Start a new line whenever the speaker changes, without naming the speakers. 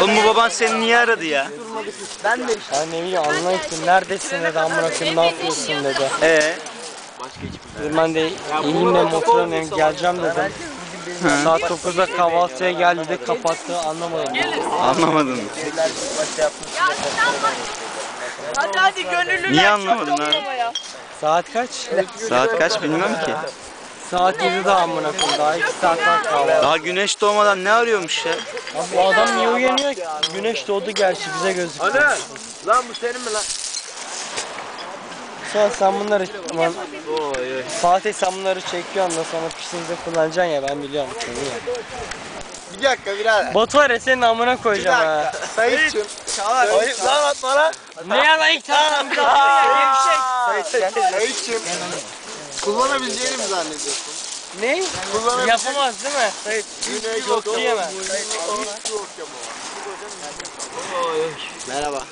Oğlum bu baban seni niye aradı ya?
Ben de işte.
Ya ne bileyim anlayışsın neredesin dedi amına koyayım ne yapıyorsun dedi.
Ee,
Dedim ben de ineyim de motora ineyim, geleceğim dedim. Saat 9'da kahvaltıya gel dedi kapattı anlamadım.
anlamadın mı?
Hadi hadi gönüllüler
Niye
çok
anlamadın
toplamaya.
Saat kaç?
Saat kaç bilmem ki.
Saat 7'de amına koyayım daha 2 saat var kahvaltı.
Daha güneş doğmadan ne arıyormuş ya?
Abi bu adam niye uyanıyor ki? Güneş doğdu gerçi bize gözüküyor.
Ana! Lan bu senin mi lan?
Sonra sen bunları aman, Fatih sen bunları çekiyorsun da sonra piştiğinizde kullanacaksın ya ben biliyorum seni ya.
Bir dakika birader.
Batu var ya senin amına koyacağım ha.
Sayıtçım. Ayıp lan atma lan.
Ne yalan ilk daha gevşek.
Sayıtçım. Kullanabileceğini mi zannediyorsun?
Ne? Yapamaz değil mi? Sayın.
Güneş
Yok diyemem.
Merhaba.